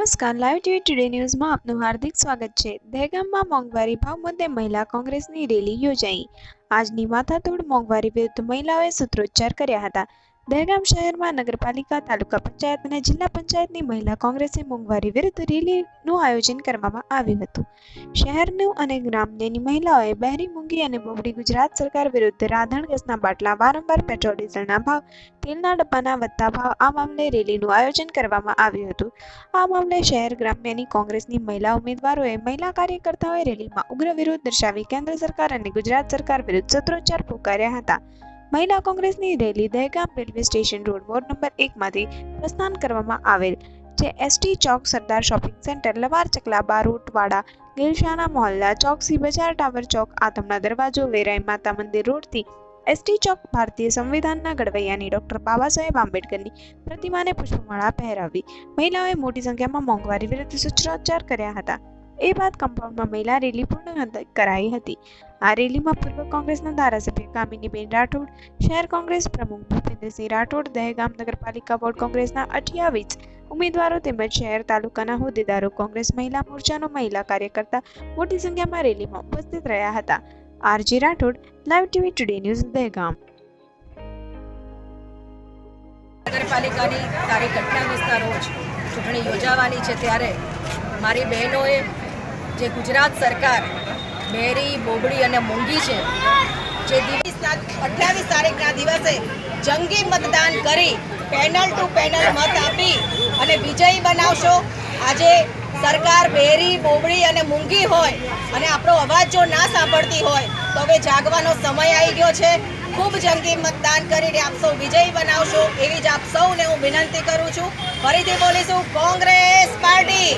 નમસ્કાર live TV today ન્યૂઝમાં આપનું હાર્દિક સ્વાગત છે. દહેગામમાં મોંઘવારી ભાવ મુદ્દે મહિલા કોંગ્રેસની રેલી યોજાઈ. આજની માથાતોડ મોંઘવારી વિરુદ્ધ મહિલાઓએ સૂત્રોચ્ચાર કર્યા હતા. દહેગામ શહેરમાં નગરપાલિકા, તાલુકા પંચાયત અને જિલ્લા પંચાયતની મહિલા કોંગ્રેસે મોંઘવારી વિરુદ્ધ રેલીનું આયોજન કરવામાં આવ્યું હતું. શહેરનું અને ગ્રામ્યની મહિલાઓએ બહેરી, મૂંગી અને બોબડી ગુજરાત સરકાર વિરુદ્ધ રાધણ ગેસના બાટલા, વારંવાર પેટ્રોલ, ડીઝલના ભાવ, તેલના ડબ્બાના વધતા ભાવ આ મામલે રેલીનું આયોજન કરવામાં આવ્યું હતું. આ મામલે શહેર, ગ્રામ્યની કોંગ્રેસની મહિલા ઉમેદવારોએ મહિલા કાર્યકર્તાઓએ રેલીમાં ઉગ્ર વિરોધ દર્શાવી કેન્દ્ર સરકાર અને ગુજરાત સરકાર વિરુદ્ધ સૂત્રોચ્ચાર પુકાર્યા હતા. મહિલા કોંગ્રેસની rally Dahegam railway station road ward number એકમાંથી પ્રસ્થાન કરવામાં આવેલ, જે એસટી ચોક સરદાર શોપિંગ સેન્ટર, લવાર ચકલા બારોટવાડા ગિલશાના મોહલ્લા ચોકસી બજાર ટાવર ચોક આતમના દરવાજો, વેરાઈ માતા મંદિર રોડથી એસટી ચોક ભારતીય સંવિધાનના ઘડવૈયાની ડોક્ટર બાબા સાહેબ આંબેડકરની પ્રતિમાને પુષ્પમાળા પહેરાવી મહિલાઓએ મોટી સંખ્યામાં મોંઘવારી વિરુદ્ધ સૂત્રોચ્ચાર કર્યા હતા. એ બાદ કમ્પાઉન્ડમાં મહિલા રેલી પૂર્ણ કરાઈ હતી. આ રેલીમાં પૂર્વ કોંગ્રેસના ધારાસભ્ય કામિનીબેન રાઠોડ, શહેર કોંગ્રેસ પ્રમુખ ભૂપેન્દ્રસિંહ રાઠોડ, દહેગામ નગરપાલિકા બોર્ડ કોંગ્રેસના અઠ્યાવીસ ઉમેદવારો તેમજ શહેર તાલુકાના હોદ્દેદારો, કોંગ્રેસ મહિલા મોરચાનો મહિલા કાર્યકર્તા મોટી સંખ્યામાં રેલીમાં ઉપસ્થિત રહ્યા હતા. RG Rathod, live TV today news Dahegam. નગરપાલિકાની તારીખ અઠ્યાવીસના રોજ ચૂંટણી યોજાવાની છે ત્યારે મારી બહેનોએ જે ગુજરાત સરકાર બેરી, બોબડી અને મૂંગી છે, જે દિવસના અઠ્યાવીસ તારીખના દિવસે જંગી મતદાન કરી, પેનલ ટુ પેનલ મત આપી અને વિજયી બનાવશો. આજે સરકાર બેરી, બોબડી અને મૂંગી હોય અને આપણો અવાજ જો ના સાંભળતી હોય, તો હવે જાગવાનો સમય આવી ગયો છે. ખૂબ જંગી મતદાન કરીને આપ સૌ વિજયી બનાવશો. એવી જ આપ સૌને હું વિનંતી કરું છું. ફરીથી બોલીશું, કોંગ્રેસ પાર્ટી.